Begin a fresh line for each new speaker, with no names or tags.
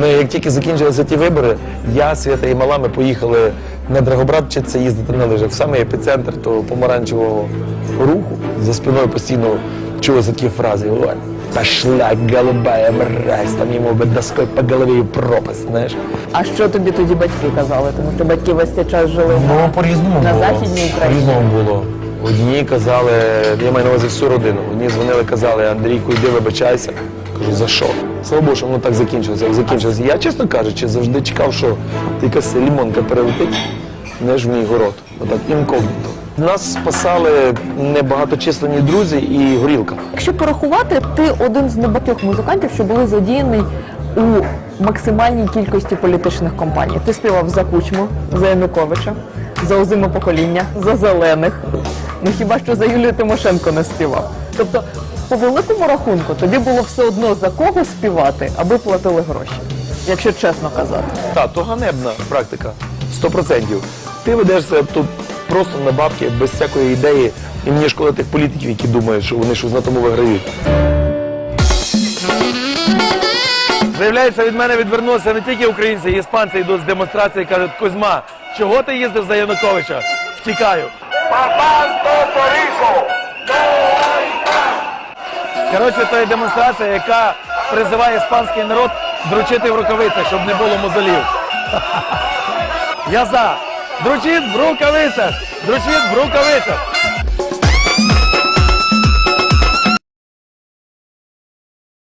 Ми як тільки закінчилися ті вибори, я, Свята і мала, ми поїхали на Драгобрат вчитися їздити на лижах. В самий епіцентр того помаранчевого руху. За спиною постійно чулися такі фрази. Пошла голубая мразь, там йому би доской по голові пропасть, знаєш.
А що тобі тоді батьки казали? Тому що батьки весь цей час жили
Ну, по-різному
на
було.
Західній Україні.
По-різному було. Одні казали, я маю на увазі всю родину. Одні дзвонили, казали, Андрійку, йди вибачайся. Кажу, за що? Слава Богу, що воно так закінчилося, як закінчилося. Я, чесно кажучи, завжди чекав, що якась лімонка перелетить, не ж в мій город. Отак інкогніто. Нас спасали небагаточисленні друзі і горілка.
Якщо порахувати, ти один з небагатьох музикантів, що були задіяний у максимальній кількості політичних кампаній. Ти співав за Кучму, за Януковича, за озиме покоління, за зелених. Ну хіба що за Юлію Тимошенко не співав? Тобто, по великому рахунку, тобі було все одно за кого співати, аби платили гроші, якщо чесно казати.
Так, то ганебна практика. Сто процентів. Ти ведешся тут просто на бабки, без всякої ідеї, і мені шкода тих політиків, які думають, що вони щось на тому виграють. Виявляється, від мене відвернулися не тільки українці, і іспанці йдуть з демонстрації і кажуть, Кузьма, чого ти їздив за Януковича? Втікаю. Коротше, то є демонстрація, яка призиває іспанський народ дручити в рукавицях, щоб не було мозолів. Я за. Дручіть в рукавицях! Дручить в рукавицях!